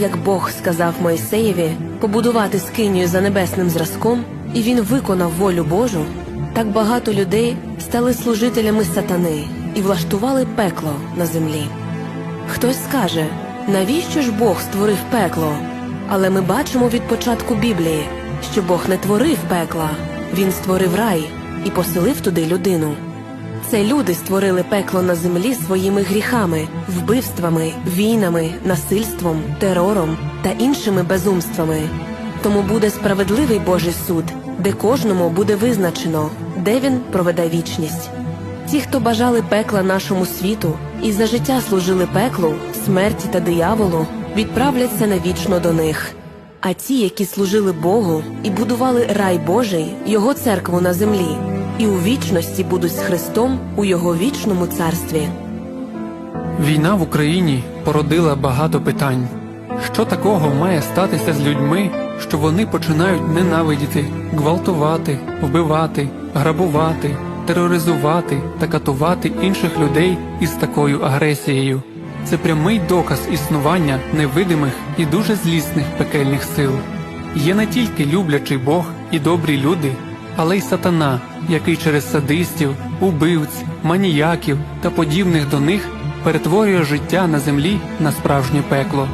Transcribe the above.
як Бог сказав Мойсеєві побудувати скинію за небесним зразком, і він виконав волю Божу, так багато людей стали служителями сатани і влаштували пекло на землі. Хтось скаже, навіщо ж Бог створив пекло? Але ми бачимо від початку Біблії, що Бог не творив пекла, Він створив рай і поселив туди людину. Це люди створили пекло на землі своїми гріхами, вбивствами, війнами, насильством, терором та іншими безумствами. Тому буде справедливий Божий суд, де кожному буде визначено, де він проведе вічність. Ті, хто бажали пекла нашому світу і за життя служили пеклу, смерті та дияволу, відправляться навічно до них. А ті, які служили Богу і будували рай Божий, його церкву на землі, і у вічності будуть з Христом у його вічному царстві. Війна в Україні породила багато питань. Що такого має статися з людьми, що вони починають ненавидіти, гвалтувати, вбивати, грабувати, тероризувати та катувати інших людей із такою агресією? Це прямий доказ існування невидимих і дуже злісних пекельних сил. Є не тільки люблячий Бог і добрі люди, але й сатана, який через садистів, убивць, маніяків та подібних до них перетворює життя на землі на справжнє пекло.